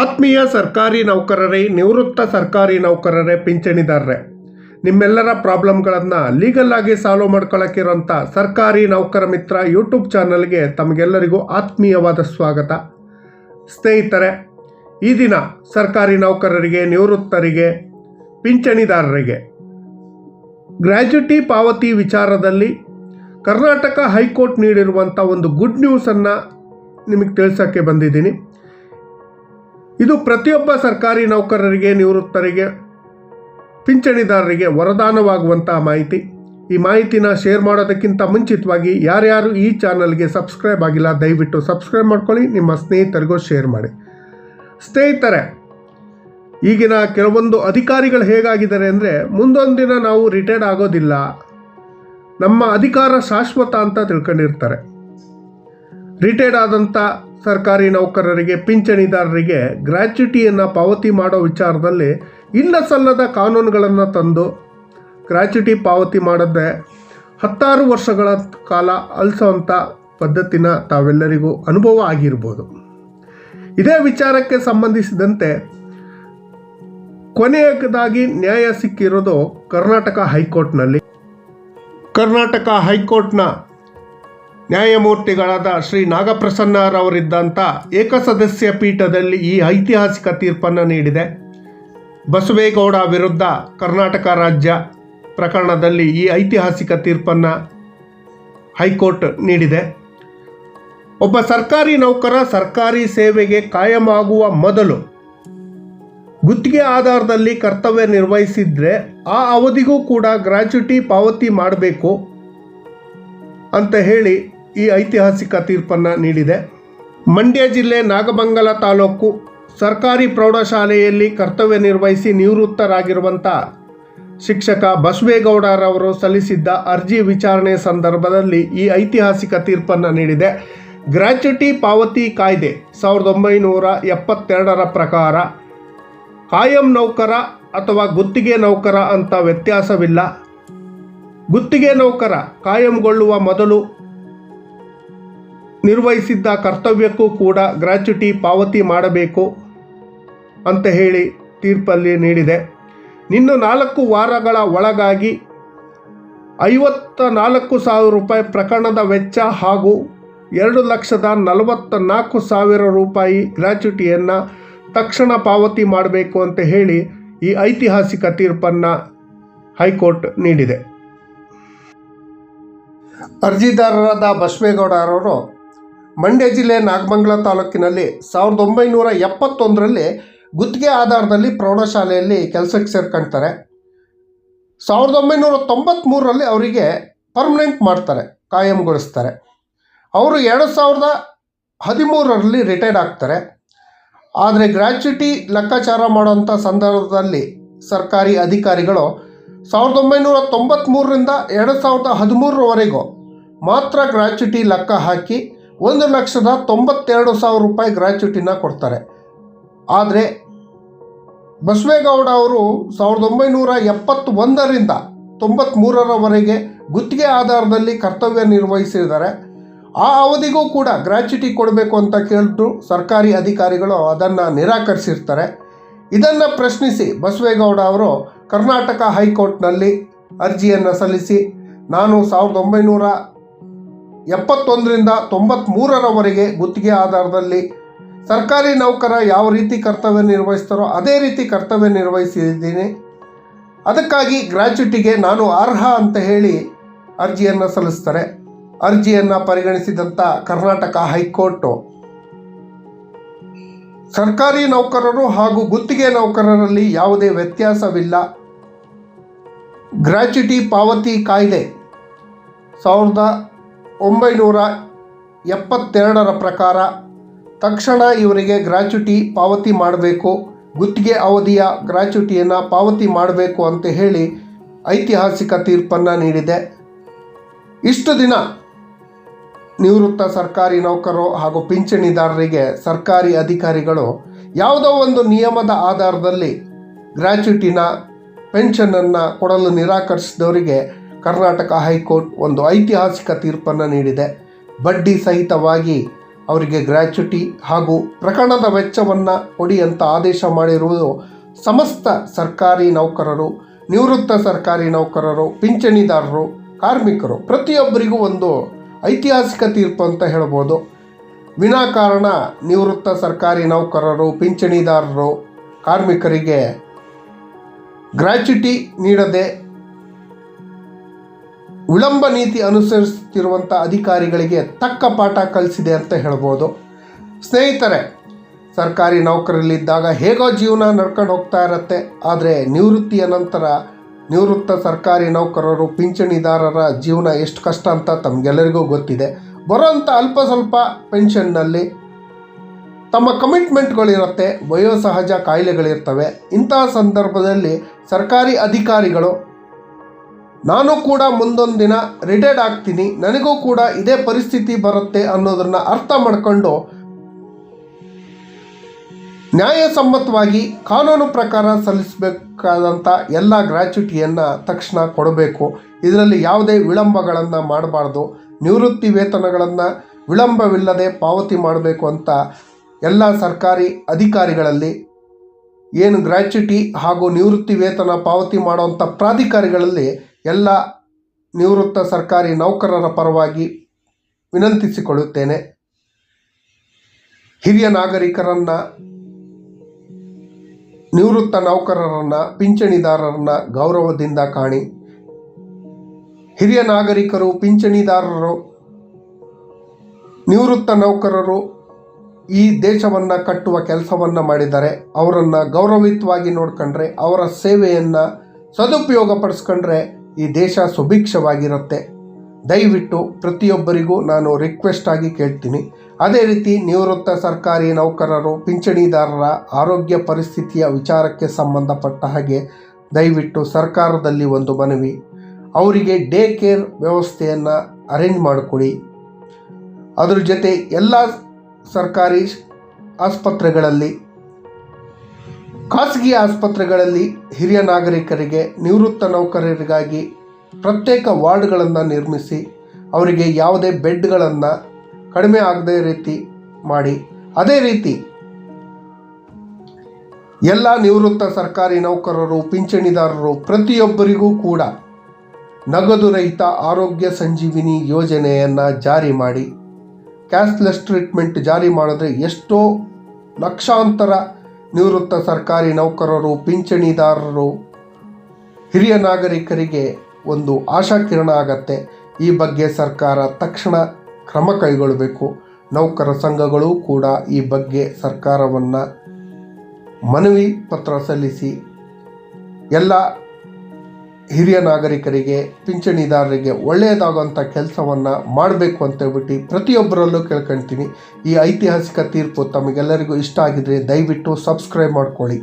ಆತ್ಮೀಯ ಸರ್ಕಾರಿ ನೌಕರರೇ, ನಿವೃತ್ತ ಸರ್ಕಾರಿ ನೌಕರರೇ, ಪಿಂಚಣಿದಾರರೇ, ನಿಮ್ಮೆಲ್ಲರ ಪ್ರಾಬ್ಲಮ್ಗಳನ್ನು ಲೀಗಲ್ ಆಗಿ ಸಾಲ್ವ್ ಮಾಡ್ಕೊಳ್ಳೋಕ್ಕಿರೋಂಥ ಸರ್ಕಾರಿ ನೌಕರ ಮಿತ್ರ ಯೂಟ್ಯೂಬ್ ಚಾನಲ್ಗೆ ತಮಗೆಲ್ಲರಿಗೂ ಆತ್ಮೀಯವಾದ ಸ್ವಾಗತ. ಸ್ನೇಹಿತರೆ, ಈ ದಿನ ಸರ್ಕಾರಿ ನೌಕರರಿಗೆ, ನಿವೃತ್ತರಿಗೆ, ಪಿಂಚಣಿದಾರರಿಗೆ ಗ್ರ್ಯಾಜ್ಯುಟಿ ಪಾವತಿ ವಿಚಾರದಲ್ಲಿ ಕರ್ನಾಟಕ ಹೈಕೋರ್ಟ್ ನೀಡಿರುವಂಥ ಒಂದು ಗುಡ್ ನ್ಯೂಸನ್ನು ನಿಮಗೆ ತಿಳಿಸೋಕ್ಕೆ ಬಂದಿದ್ದೀನಿ. ಇದು ಪ್ರತಿಯೊಬ್ಬ ಸರ್ಕಾರಿ ನೌಕರರಿಗೆ, ನಿವೃತ್ತರಿಗೆ, ಪಿಂಚಣಿದಾರರಿಗೆ ವರದಾನವಾಗುವಂತಹ ಮಾಹಿತಿ. ಈ ಮಾಹಿತಿನ ಶೇರ್ ಮಾಡೋದಕ್ಕಿಂತ ಮುಂಚಿತವಾಗಿ ಯಾರ್ಯಾರು ಈ ಚಾನಲ್ಗೆ ಸಬ್ಸ್ಕ್ರೈಬ್ ಆಗಿಲ್ಲ, ದಯವಿಟ್ಟು ಸಬ್ಸ್ಕ್ರೈಬ್ ಮಾಡ್ಕೊಳ್ಳಿ, ನಿಮ್ಮ ಸ್ನೇಹಿತರಿಗೂ ಶೇರ್ ಮಾಡಿ. ಸ್ನೇಹಿತರೆ, ಈಗಿನ ಕೆಲವೊಂದು ಅಧಿಕಾರಿಗಳು ಹೇಗಾಗಿದ್ದಾರೆ ಅಂದರೆ, ಮುಂದೊಂದು ದಿನ ನಾವು ರಿಟೈರ್ಡ್ ಆಗೋದಿಲ್ಲ. ನಮ್ಮ ಅಧಿಕಾರ ಶಾಶ್ವತ ಅಂತ ತಿಳ್ಕೊಂಡಿರ್ತಾರೆ. ರಿಟೈರ್ಡ್ ಆದಂಥ ಸರ್ಕಾರಿ ನೌಕರರಿಗೆ, ಪಿಂಚಣಿದಾರರಿಗೆ ಗ್ರ್ಯಾಚ್ಯುಟಿಯನ್ನು ಪಾವತಿ ಮಾಡೋ ವಿಚಾರದಲ್ಲಿ ಇಲ್ಲ ಸಲ್ಲದ ಕಾನೂನುಗಳನ್ನು ತಂದು ಗ್ರ್ಯಾಚ್ಯುಟಿ ಪಾವತಿ ಮಾಡದೆ ಹತ್ತಾರು ವರ್ಷಗಳ ಕಾಲ ಅಲಿಸೋವಂಥ ಪದ್ಧತಿನ ತಾವೆಲ್ಲರಿಗೂ ಅನುಭವ ಆಗಿರ್ಬೋದು. ಇದೇ ವಿಚಾರಕ್ಕೆ ಸಂಬಂಧಿಸಿದಂತೆ ಕೊನೆಯದಾಗಿ ನ್ಯಾಯ ಸಿಕ್ಕಿರೋದು ಕರ್ನಾಟಕ ಹೈಕೋರ್ಟ್ನಲ್ಲಿ. ಕರ್ನಾಟಕ ಹೈಕೋರ್ಟ್ನ ನ್ಯಾಯಮೂರ್ತಿಗಳಾದ ಶ್ರೀ ನಾಗಪ್ರಸನ್ನರವರಿದ್ದಂಥ ಏಕಸದಸ್ಯ ಪೀಠದಲ್ಲಿ ಈ ಐತಿಹಾಸಿಕ ತೀರ್ಪನ್ನು ನೀಡಿದೆ. ಬಸವೇಗೌಡ ವಿರುದ್ಧ ಕರ್ನಾಟಕ ರಾಜ್ಯ ಪ್ರಕರಣದಲ್ಲಿ ಈ ಐತಿಹಾಸಿಕ ತೀರ್ಪನ್ನು ಹೈಕೋರ್ಟ್ ನೀಡಿದೆ. ಒಬ್ಬ ಸರ್ಕಾರಿ ನೌಕರ ಸರ್ಕಾರಿ ಸೇವೆಗೆ ಕಾಯಮಾಗುವ ಮೊದಲು ಗುತ್ತಿಗೆ ಆಧಾರದಲ್ಲಿ ಕರ್ತವ್ಯ ನಿರ್ವಹಿಸಿದ್ರೆ ಆ ಅವಧಿಗೂ ಕೂಡ ಗ್ರ್ಯಾಚ್ಯುಟಿ ಪಾವತಿ ಮಾಡಬೇಕು ಅಂತ ಹೇಳಿ ಈ ಐತಿಹಾಸಿಕ ತೀರ್ಪನ್ನು ನೀಡಿದೆ. ಮಂಡ್ಯ ಜಿಲ್ಲೆ ನಾಗಮಂಗಲ ತಾಲೂಕು ಸರ್ಕಾರಿ ಪ್ರೌಢಶಾಲೆಯಲ್ಲಿ ಕರ್ತವ್ಯ ನಿರ್ವಹಿಸಿ ನಿವೃತ್ತರಾಗಿರುವಂಥ ಶಿಕ್ಷಕ ಬಸವೇಗೌಡರವರು ಸಲ್ಲಿಸಿದ್ದ ಅರ್ಜಿ ವಿಚಾರಣೆ ಸಂದರ್ಭದಲ್ಲಿ ಈ ಐತಿಹಾಸಿಕ ತೀರ್ಪನ್ನು ನೀಡಿದೆ. ಗ್ರ್ಯಾಚ್ಯುಟಿ ಪಾವತಿ ಕಾಯ್ದೆ ಸಾವಿರದ ಒಂಬೈನೂರ ಎಪ್ಪತ್ತೆರಡರ ಪ್ರಕಾರ ಕಾಯಂ ನೌಕರ ಅಥವಾ ಗುತ್ತಿಗೆ ನೌಕರ ಅಂತ ವ್ಯತ್ಯಾಸವಿಲ್ಲ. ಗುತ್ತಿಗೆ ನೌಕರ ಕಾಯಂಗೊಳ್ಳುವ ಮೊದಲು ನಿರ್ವಹಿಸಿದ್ದ ಕರ್ತವ್ಯಕ್ಕೂ ಕೂಡ ಗ್ರಾಚ್ಯುಟಿ ಪಾವತಿ ಮಾಡಬೇಕು ಅಂತ ಹೇಳಿ ತೀರ್ಪಲ್ಲಿ ನೀಡಿದೆ. ಇನ್ನು ನಾಲ್ಕು ವಾರಗಳ ಒಳಗಾಗಿ ಐವತ್ತ ನಾಲ್ಕು ಸಾವಿರ ರೂಪಾಯಿ ಪ್ರಕರಣದ ವೆಚ್ಚ ಹಾಗೂ ಎರಡು ಲಕ್ಷದ ನಲವತ್ತ ನಾಲ್ಕು ಸಾವಿರ ರೂಪಾಯಿ ಗ್ರಾಚ್ಯುಟಿಯನ್ನು ತಕ್ಷಣ ಪಾವತಿ ಮಾಡಬೇಕು ಅಂತ ಹೇಳಿ ಈ ಐತಿಹಾಸಿಕ ತೀರ್ಪನ್ನು ಹೈಕೋರ್ಟ್ ನೀಡಿದೆ. ಅರ್ಜಿದಾರರಾದ ಬಸವೇಗೌಡರವರು ಮಂಡ್ಯ ಜಿಲ್ಲೆ ನಾಗಮಂಗಲ ತಾಲೂಕಿನಲ್ಲಿ ಸಾವಿರದ ಒಂಬೈನೂರ ಎಪ್ಪತ್ತೊಂದರಲ್ಲಿ ಗುತ್ತಿಗೆ ಆಧಾರದಲ್ಲಿ ಪ್ರೌಢಶಾಲೆಯಲ್ಲಿ ಕೆಲಸಕ್ಕೆ ಸೇರ್ಕೊಳ್ತಾರೆ ಸಾವಿರದ ಒಂಬೈನೂರ ತೊಂಬತ್ತ್ಮೂರರಲ್ಲಿ ಅವರಿಗೆ ಪರ್ಮನೆಂಟ್ ಮಾಡ್ತಾರೆ, ಕಾಯಂಗೊಳಿಸ್ತಾರೆ. ಅವರು ಎರಡು ಸಾವಿರದ ಹದಿಮೂರರಲ್ಲಿ ರಿಟೈರ್ಡ್ ಆಗ್ತಾರೆ. ಆದರೆ ಗ್ರ್ಯಾಚ್ಯುಟಿ ಲೆಕ್ಕಾಚಾರ ಮಾಡುವಂಥ ಸಂದರ್ಭದಲ್ಲಿ ಸರ್ಕಾರಿ ಅಧಿಕಾರಿಗಳು ಸಾವಿರದ ಒಂಬೈನೂರ ತೊಂಬತ್ತ್ಮೂರರಿಂದ ಎರಡು ಸಾವಿರದ ಹದಿಮೂರರವರೆಗೂ ಮಾತ್ರ ಗ್ರ್ಯಾಚ್ಯುಟಿ ಲೆಕ್ಕ ಹಾಕಿ ಒಂದು ಲಕ್ಷದ ತೊಂಬತ್ತೆರಡು ಸಾವಿರ ರೂಪಾಯಿ ಗ್ರ್ಯಾಚ್ಯುಟಿನ ಕೊಡ್ತಾರೆ. ಆದರೆ ಬಸವೇಗೌಡ ಅವರು ಸಾವಿರದ ಒಂಬೈನೂರ ಎಪ್ಪತ್ತೊಂದರಿಂದ ತೊಂಬತ್ತ್ಮೂರರವರೆಗೆ ಗುತ್ತಿಗೆ ಆಧಾರದಲ್ಲಿ ಕರ್ತವ್ಯ ನಿರ್ವಹಿಸಿದ್ದಾರೆ. ಆ ಅವಧಿಗೂ ಕೂಡ ಗ್ರ್ಯಾಚ್ಯುಟಿ ಕೊಡಬೇಕು ಅಂತ ಕೇಳಿದ್ರು ಸರ್ಕಾರಿ ಅಧಿಕಾರಿಗಳು ಅದನ್ನು ನಿರಾಕರಿಸಿರ್ತಾರೆ. ಇದನ್ನು ಪ್ರಶ್ನಿಸಿ ಬಸವೇಗೌಡ ಅವರು ಕರ್ನಾಟಕ ಹೈಕೋರ್ಟ್ನಲ್ಲಿ ಅರ್ಜಿಯನ್ನು ಸಲ್ಲಿಸಿ, ನಾನು ಸಾವಿರದ ಒಂಬೈನೂರ ಎಪ್ಪತ್ತೊಂದರಿಂದ ತೊಂಬತ್ತ್ಮೂರರವರೆಗೆ ಗುತ್ತಿಗೆ ಆಧಾರದಲ್ಲಿ ಸರ್ಕಾರಿ ನೌಕರ ಯಾವ ರೀತಿ ಕರ್ತವ್ಯ ನಿರ್ವಹಿಸ್ತಾರೋ ಅದೇ ರೀತಿ ಕರ್ತವ್ಯ ನಿರ್ವಹಿಸಿದ್ದೀನಿ. ಅದಕ್ಕಾಗಿ ಗ್ರ್ಯಾಚ್ಯುಟಿಗೆ ನಾನು ಅರ್ಹ ಅಂತ ಹೇಳಿ ಅರ್ಜಿಯನ್ನು ಸಲ್ಲಿಸ್ತಾರೆ. ಅರ್ಜಿಯನ್ನು ಪರಿಗಣಿಸಿದಂಥ ಕರ್ನಾಟಕ ಹೈಕೋರ್ಟು. ಸರ್ಕಾರಿ ನೌಕರರು ಹಾಗೂ ಗುತ್ತಿಗೆ ನೌಕರರಲ್ಲಿ ಯಾವುದೇ ವ್ಯತ್ಯಾಸವಿಲ್ಲ. ಗ್ರ್ಯಾಚ್ಯುಟಿ ಪಾವತಿ ಕಾಯ್ದೆ ಸಾವಿರದ ಒಂಬೈನೂರ ಎಪ್ಪತ್ತೆರಡರ ಪ್ರಕಾರ ತಕ್ಷಣ ಇವರಿಗೆ ಗ್ರಾಚ್ಯುಟಿ ಪಾವತಿ ಮಾಡಬೇಕು. ಗುತ್ತಿಗೆ ಅವಧಿಯ ಗ್ರಾಚ್ಯುಟಿಯನ್ನು ಪಾವತಿ ಮಾಡಬೇಕು ಅಂತ ಹೇಳಿ ಐತಿಹಾಸಿಕ ತೀರ್ಪನ್ನು ನೀಡಿದೆ. ಇಷ್ಟು ದಿನ ನಿವೃತ್ತ ಸರ್ಕಾರಿ ನೌಕರರು ಹಾಗೂ ಪಿಂಚಣಿದಾರರಿಗೆ ಸರ್ಕಾರಿ ಅಧಿಕಾರಿಗಳು ಯಾವುದೋ ಒಂದು ನಿಯಮದ ಆಧಾರದಲ್ಲಿ ಗ್ರ್ಯಾಚ್ಯುಟಿನ ಪೆನ್ಷನನ್ನು ಕೊಡಲು ನಿರಾಕರಿಸಿದವರಿಗೆ ಕರ್ನಾಟಕ ಹೈಕೋರ್ಟ್ ಒಂದು ಐತಿಹಾಸಿಕ ತೀರ್ಪನ್ನು ನೀಡಿದೆ. ಬಡ್ಡಿ ಸಹಿತವಾಗಿ ಅವರಿಗೆ ಗ್ರ್ಯಾಚ್ಯುಟಿ ಹಾಗೂ ಪ್ರಕರಣದ ವೆಚ್ಚವನ್ನು ಕೊಡಿ ಅಂತ ಆದೇಶ ಮಾಡಿರುವುದು ಸಮಸ್ತ ಸರ್ಕಾರಿ ನೌಕರರು, ನಿವೃತ್ತ ಸರ್ಕಾರಿ ನೌಕರರು, ಪಿಂಚಣಿದಾರರು, ಕಾರ್ಮಿಕರು, ಪ್ರತಿಯೊಬ್ಬರಿಗೂ ಒಂದು ಐತಿಹಾಸಿಕ ತೀರ್ಪು ಅಂತ ಹೇಳ್ಬೋದು. ವಿನಾಕಾರಣ ನಿವೃತ್ತ ಸರ್ಕಾರಿ ನೌಕರರು, ಪಿಂಚಣಿದಾರರು, ಕಾರ್ಮಿಕರಿಗೆ ಗ್ರ್ಯಾಚ್ಯುಟಿ ನೀಡದೆ ವಿಳಂಬ ನೀತಿ ಅನುಸರಿಸುತ್ತಿರುವಂಥ ಅಧಿಕಾರಿಗಳಿಗೆ ತಕ್ಕ ಪಾಠ ಕಲಿಸಿದೆ ಅಂತ ಹೇಳ್ಬೋದು. ಸ್ನೇಹಿತರೆ, ಸರ್ಕಾರಿ ನೌಕರಲ್ಲಿದ್ದಾಗ ಹೇಗೋ ಜೀವನ ನಡ್ಕೊಂಡು ಹೋಗ್ತಾ ಇರತ್ತೆ. ಆದರೆ ನಿವೃತ್ತಿಯ ನಂತರ ನಿವೃತ್ತ ಸರ್ಕಾರಿ ನೌಕರರು, ಪಿಂಚಣಿದಾರರ ಜೀವನ ಎಷ್ಟು ಕಷ್ಟ ಅಂತ ತಮಗೆಲ್ಲರಿಗೂ ಗೊತ್ತಿದೆ. ಬರೋಂಥ ಅಲ್ಪ ಸ್ವಲ್ಪ ಪೆನ್ಷನ್ನಲ್ಲಿ ತಮ್ಮ ಕಮಿಟ್ಮೆಂಟ್ಗಳಿರುತ್ತೆ, ವಯೋಸಹಜ ಕಾಯಿಲೆಗಳಿರ್ತವೆ. ಇಂತಹ ಸಂದರ್ಭದಲ್ಲಿ ಸರ್ಕಾರಿ ಅಧಿಕಾರಿಗಳು ನಾನು ಕೂಡ ಮುಂದೊಂದು ದಿನ ರಿಟೈರ್ಡ್ ಆಗ್ತೀನಿ. ನನಗೂ ಕೂಡ ಇದೇ ಪರಿಸ್ಥಿತಿ ಬರುತ್ತೆ ಅನ್ನೋದನ್ನು ಅರ್ಥ ಮಾಡ್ಕೊಂಡು ನ್ಯಾಯಸಮ್ಮತವಾಗಿ ಕಾನೂನು ಪ್ರಕಾರ ಸಲ್ಲಿಸಬೇಕಾದಂಥ ಎಲ್ಲ ಗ್ರ್ಯಾಚ್ಯುಟಿಯನ್ನು ತಕ್ಷಣ ಕೊಡಬೇಕು. ಇದರಲ್ಲಿ ಯಾವುದೇ ವಿಳಂಬಗಳನ್ನು ಮಾಡಬಾರ್ದು. ನಿವೃತ್ತಿ ವೇತನಗಳನ್ನು ವಿಳಂಬವಿಲ್ಲದೆ ಪಾವತಿ ಮಾಡಬೇಕು ಅಂತ ಎಲ್ಲ ಸರ್ಕಾರಿ ಅಧಿಕಾರಿಗಳಲ್ಲಿ ಏನು ಗ್ರ್ಯಾಚ್ಯುಟಿ ಹಾಗೂ ನಿವೃತ್ತಿ ವೇತನ ಪಾವತಿ ಮಾಡುವಂಥ ಪ್ರಾಧಿಕಾರಿಗಳಲ್ಲಿ ಎಲ್ಲ ನಿವೃತ್ತ ಸರ್ಕಾರಿ ನೌಕರರ ಪರವಾಗಿ ವಿನಂತಿಸಿಕೊಳ್ಳುತ್ತೇನೆ. ಹಿರಿಯ ನಾಗರಿಕರನ್ನು, ನಿವೃತ್ತ ನೌಕರರನ್ನು, ಪಿಂಚಣಿದಾರರನ್ನು ಗೌರವದಿಂದ ಕಾಣಿ. ಹಿರಿಯ ನಾಗರಿಕರು, ಪಿಂಚಣಿದಾರರು, ನಿವೃತ್ತ ನೌಕರರು ಈ ದೇಶವನ್ನು ಕಟ್ಟುವ ಕೆಲಸವನ್ನು ಮಾಡಿದ್ದಾರೆ ಅವರನ್ನು ಗೌರವಯುತವಾಗಿ ನೋಡ್ಕೊಂಡ್ರೆ, ಅವರ ಸೇವೆಯನ್ನು ಸದುಪಯೋಗ ಪಡಿಸ್ಕೊಂಡ್ರೆ ಈ ದೇಶ ಸುಭಿಕ್ಷವಾಗಿರುತ್ತೆ. ದಯವಿಟ್ಟು ಪ್ರತಿಯೊಬ್ಬರಿಗೂ ನಾನು ರಿಕ್ವೆಸ್ಟ್ ಆಗಿ ಕೇಳ್ತೀನಿ. ಅದೇ ರೀತಿ ನಿವೃತ್ತ ಸರ್ಕಾರಿ ನೌಕರರು, ಪಿಂಚಣಿದಾರರ ಆರೋಗ್ಯ ಪರಿಸ್ಥಿತಿಯ ವಿಚಾರಕ್ಕೆ ಸಂಬಂಧಪಟ್ಟ ಹಾಗೆ ದಯವಿಟ್ಟು ಸರ್ಕಾರದಲ್ಲಿ ಒಂದು ಮನವಿ. ಅವರಿಗೆ ಡೇ ಕೇರ್ ವ್ಯವಸ್ಥೆಯನ್ನು ಅರೇಂಜ್ ಮಾಡಿಕೊಡಿ. ಅದರ ಜೊತೆ ಎಲ್ಲ ಸರ್ಕಾರಿ ಆಸ್ಪತ್ರೆಗಳಲ್ಲಿ ಖಾಸಗಿ ಆಸ್ಪತ್ರೆಗಳಲ್ಲಿ ಹಿರಿಯ ನಾಗರಿಕರಿಗೆ ನಿವೃತ್ತ ನೌಕರರಿಗಾಗಿ ಪ್ರತ್ಯೇಕ ವಾರ್ಡ್ಗಳನ್ನು ನಿರ್ಮಿಸಿ ಅವರಿಗೆ ಯಾವುದೇ ಬೆಡ್ಗಳನ್ನು ಕಡಿಮೆ ಆಗದೇ ರೀತಿ ಮಾಡಿ. ಅದೇ ರೀತಿ ಎಲ್ಲ ನಿವೃತ್ತ ಸರ್ಕಾರಿ ನೌಕರರು, ಪಿಂಚಣಿದಾರರು ಪ್ರತಿಯೊಬ್ಬರಿಗೂ ಕೂಡ ನಗದು ರಹಿತ ಆರೋಗ್ಯ ಸಂಜೀವಿನಿ ಯೋಜನೆಯನ್ನು ಜಾರಿ ಮಾಡಿ. ಕ್ಯಾಶ್ಲೆಸ್ ಟ್ರೀಟ್ಮೆಂಟ್ ಜಾರಿ ಮಾಡಿದ್ರೆ ಎಷ್ಟೋ ಲಕ್ಷಾಂತರ ನಿವೃತ್ತ ಸರ್ಕಾರಿ ನೌಕರರು, ಪಿಂಚಣಿದಾರರು, ಹಿರಿಯ ನಾಗರಿಕರಿಗೆ ಒಂದು ಆಶಾಕಿರಣ ಆಗತ್ತೆ. ಈ ಬಗ್ಗೆ ಸರ್ಕಾರ ತಕ್ಷಣ ಕ್ರಮ ಕೈಗೊಳ್ಳಬೇಕು. ನೌಕರ ಸಂಘಗಳು ಕೂಡ ಈ ಬಗ್ಗೆ ಸರ್ಕಾರವನ್ನು ಮನವಿ ಪತ್ರ ಸಲ್ಲಿಸಿ ಎಲ್ಲ ಹಿರಿಯ ನಾಗರಿಕರಿಗೆ, ಪಿಂಚಣಿದಾರರಿಗೆ ಒಳ್ಳೆಯದಾಗುವಂಥ ಕೆಲಸವನ್ನು ಮಾಡಬೇಕು ಅಂತ ಹೇಳ್ಬಿಟ್ಟು ಪ್ರತಿಯೊಬ್ಬರಲ್ಲೂ ಕೇಳ್ಕೊಳ್ತೀನಿ ಈ ಐತಿಹಾಸಿಕ ತೀರ್ಪು ತಮಗೆಲ್ಲರಿಗೂ ಇಷ್ಟ ಆಗಿದ್ರೆ ದಯವಿಟ್ಟು ಸಬ್ಸ್ಕ್ರೈಬ್ ಮಾಡ್ಕೊಳ್ಳಿ.